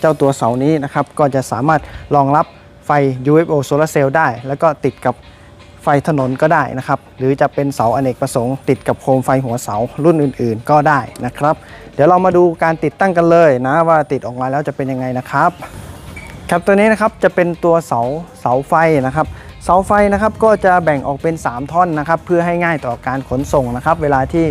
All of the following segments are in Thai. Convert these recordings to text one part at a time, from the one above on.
เจ้าตัวเสานี้นะครับก็จะสามารถรองรับไฟ UFO Solar Cell ได้ แล้วก็ติดกับไฟถนนก็ได้นะครับ หรือจะเป็นเสาอเนกประสงค์ ติดกับโคมไฟหัวเสารุ่นอื่นๆ ก็ได้นะครับ เดี๋ยวเรามาดูการติดตั้งกันเลยนะว่าติดออกมาแล้วจะเป็นยังไงนะครับครับตัวนี้นะครับจะเป็นตัวเสาเสาไฟนะครับ เสาไฟนะครับก็จะแบ่งออกเป็น 3 ท่อนนะครับเพื่อให้ง่ายต่อการขนส่งนะครับ เวลาที่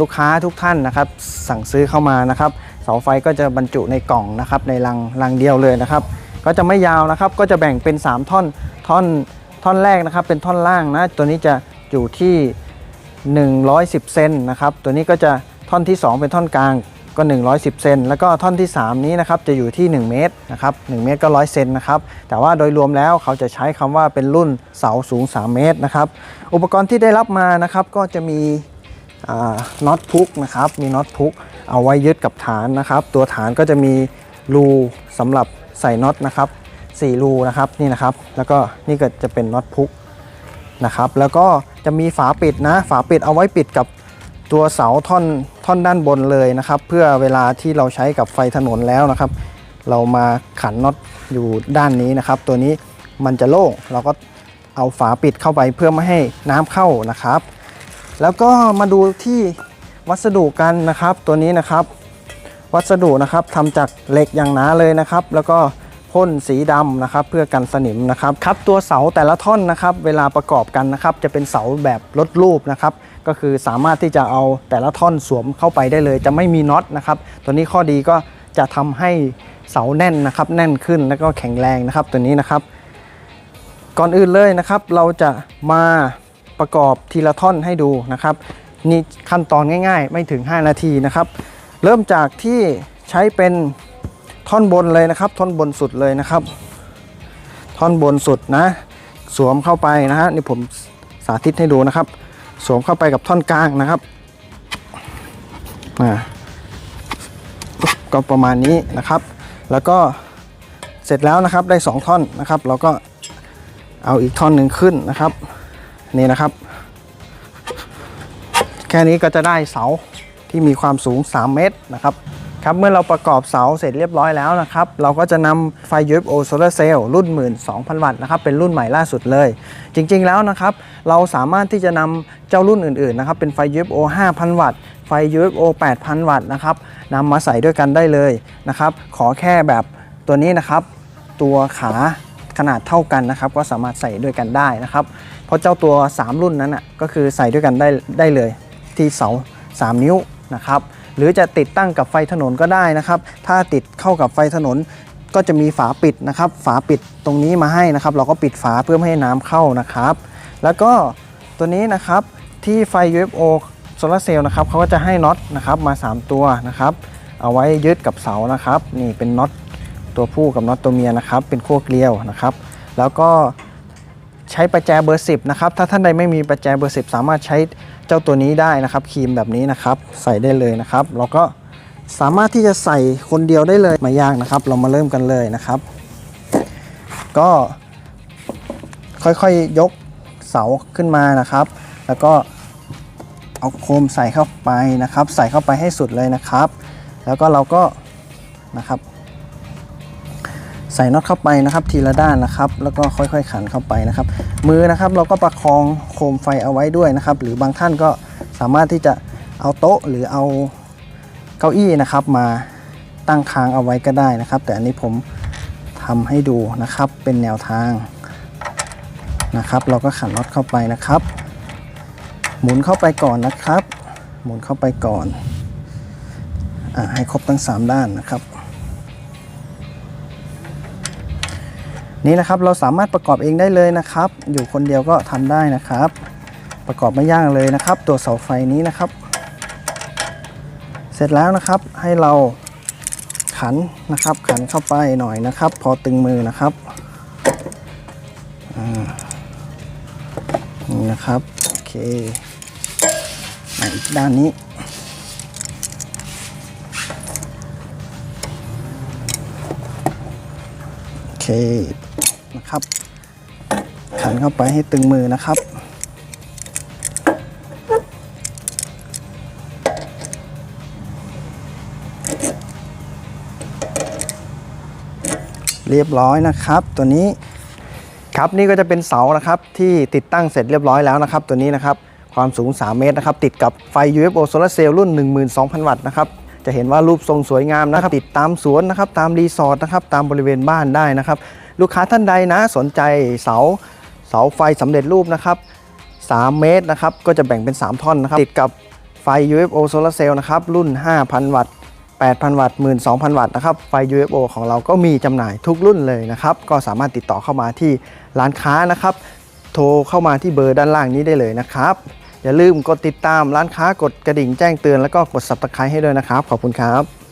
ลูกค้าทุกท่านนะครับสั่งซื้อเข้ามานะครับ เสาไฟก็จะบรรจุในกล่องนะครับในลังลังเดียวเลยนะครับ ก็จะไม่ยาวนะครับก็จะแบ่งเป็น 3 ท่อนท่อนท่อนแรกนะครับ เป็นท่อนล่างนะตัวนี้จะอยู่ที่ 110เซนนะครับตัวนี้ก็จะท่อนที่ 2 เป็นท่อนกลางก็ 110 เซน แล้วก็ท่อนที่ 3 นี้นะครับ จะอยู่ที่ 1 เมตรนะครับ 1 เมตรก็ 100 เซนนะครับ แต่ว่าโดยรวมแล้วเขาจะใช้คำว่าเป็นรุ่นเสาสูง 3 เมตรนะครับ อุปกรณ์ที่ได้รับมานะครับ ก็จะมี น็อตพุกนะครับ มีน็อตพุกเอาไว้ยึดกับฐานนะครับ ตัวฐานก็จะมีรูสำหรับใส่น็อตนะครับ4รูนะครับนี่นะครับ แล้วก็นี่ก็จะเป็นน็อตพุกนะครับ แล้วก็จะมีฝาปิดนะ ฝาปิดเอาไว้ปิดกับตัวเสาท่อนท่อนด้านบนเลยนะครับ เพื่อเวลาที่เราใช้กับไฟถนนแล้วนะครับ เรามาขันน็อตอยู่ด้านนี้นะครับ ตัวนี้มันจะโล่งเราก็เอาฝาปิดเข้าไปเพื่อไม่ให้น้ำเข้านะครับ แล้วก็มาดูที่วัสดุกันนะครับ ตัวนี้นะครับ วัสดุนะครับทำจากเหล็กอย่างหนาเลยนะครับ แล้วก็พ่นสีดำนะครับ เพื่อกันสนิมนะครับครับตัวเสาแต่ละท่อนนะครับ เวลาประกอบกันนะครับ จะเป็นเสาแบบลดรูปนะครับ ก็คือสามารถที่จะเอาแต่ละท่อนสวมเข้าไปได้เลย จะไม่มีน็อตนะครับ ตัวนี้ข้อดีก็จะทำให้เสาแน่นนะครับ แน่นขึ้นแล้วก็แข็งแรงนะครับ ตัวนี้นะครับ ก่อนอื่นเลยนะครับ เราจะมา ประกอบทีละท่อนให้ดูนะครับนี่ขั้นตอนง่าย ๆ ไม่ถึง 5 นาทีนะครับ เริ่มจากที่ใช้เป็นท่อนบนเลยนะครับ ท่อนบนสุดเลยนะครับ ท่อนบนสุดนะ สวมเข้าไปนะฮะนี่ผมสาธิตให้ดูนะครับ สวมเข้าไปกับท่อนกลางนะครับอ่ก็ประมาณนี้นะครับ แล้วก็เสร็จแล้วนะครับได้ 2 ท่อนนะครับ เราก็เอาอีกท่อนหนึ่งขึ้นนะครับ นี่นะครับ แค่นี้ก็จะได้เสาที่มีความสูง 3 เมตรนะครับครับเมื่อเราประกอบเสาเสร็จเรียบร้อยแล้วนะครับ เราก็จะนำไฟ UFO Solar Cell รุ่น 12,000 วัตต์นะครับ เป็นรุ่นใหม่ล่าสุดเลย จริงๆแล้วนะครับ เราสามารถที่จะนำเจ้ารุ่นอื่นๆนะครับ เป็นไฟ UFO 5,000 วัตต์ ไฟ UFO 8,000 วัตต์นะครับนำมาใส่ด้วยกันได้เลยนะครับ ขอแค่แบบตัวนี้นะครับ ตัวขาขนาดเท่ากันนะครับ ก็สามารถใส่ด้วยกันได้นะครับ เพราะเจ้าตัว 3 รุ่นนั้นอะก็คือใส่ด้วยกันได้ได้เลยที่เสา 3 นิ้วนะครับหรือจะติดตั้งกับไฟถนนก็ได้นะครับ ถ้าติดเข้ากับไฟถนนก็จะมีฝาปิดนะครับ ฝาปิดตรงนี้มาให้นะครับ เราก็ปิดฝาเพื่อไม่ให้น้ำเข้านะครับ แล้วก็ตัวนี้นะครับที่ไฟ UFO Solar Cell นะครับเขาก็จะให้น็อตนะครับมา 3 ตัวนะครับ เอาไว้ยึดกับเสานะครับ นี่เป็นน็อตตัวผู้กับน็อตตัวเมียนะครับ เป็นขั้วเกลียวนะครับ แล้วก็ ใช้ประแจเบอร์ 10 นะครับ ถ้าท่านใดไม่มีประแจเบอร์ 10 สามารถใช้เจ้าตัวนี้ได้นะครับครีมแบบนี้นะครับ ใส่ได้เลยนะครับแล้วก็สามารถที่จะใส่คนเดียวได้เลยไม่ยากนะครับ เรามาเริ่มกันเลยนะครับ ก็ค่อยๆยกเสาขึ้นมานะครับ แล้วก็เอาโคมใส่เข้าไปนะครับ ใส่เข้าไปให้สุดเลยนะครับ แล้วก็เราก็นะครับ ใส่น็อตเข้าไปนะครับทีละด้านนะครับ แล้วก็ค่อยๆ ขันเข้าไปนะครับ มือนะครับเราก็ประคองโคมไฟเอาไว้ด้วยนะครับ หรือบางท่านก็สามารถที่จะเอาโต๊ะหรือเอาเก้าอี้นะครับ มาตั้งค้างเอาไว้ก็ได้นะครับ แต่อันนี้ผมทำให้ดูนะครับเป็นแนวทางนะครับ เราก็ขันน็อตเข้าไปนะครับ หมุนเข้าไปก่อนนะครับ หมุนเข้าไปก่อนอให้ครบทั้ง 3 ด้านนะครับ นี่นะครับเราสามารถประกอบเองได้เลยนะครับ อยู่คนเดียวก็ทำได้นะครับ ประกอบไม่ยากเลยนะครับ ตัวเสาไฟนี้นะครับ เสร็จแล้วนะครับให้เราขันนะครับขันเข้าไปหน่อยนะครับ พอตึงมือนะครับอ่านี่นะครับโอเคอีกด้านนี้โอเค นะครับ ขันเข้าไปให้ตึงมือนะครับ เรียบร้อยนะครับ ตัวนี้ครับนี่ก็จะเป็นเสานะครับที่ติดตั้งเสร็จเรียบร้อยแล้วนะครับ ตัวนี้นะครับความสูง 3 เมตรนะครับติดกับไฟ UFO Solar Cell รุ่น 12,000 วัตต์นะครับจะเห็นว่ารูปทรงสวยงามนะครับติดตามสวนนะครับตามรีสอร์ทนะครับตามบริเวณบ้านได้นะครับ ลูกค้าท่านใดนะสนใจเสาเสาไฟสำเร็จรูปนะครับ 3 เมตรนะครับก็จะแบ่งเป็น 3 ท่อนนะครับ ติดกับไฟ UFO Solar Cell นะครับ รุ่น 5,000 วัตต์8,000 วัตต์ 12,000 วัตต์นะครับ ไฟ UFO ของเราก็มีจำหน่ายทุกรุ่นเลยนะครับ ก็สามารถติดต่อเข้ามาที่ร้านค้านะครับ โทรเข้ามาที่เบอร์ด้านล่างนี้ได้เลยนะครับ อย่าลืมกดติดตามร้านค้ากดกระดิ่งแจ้งเตือนแล้วก็กด subscribe ให้ด้วยนะครับ ขอบคุณครับ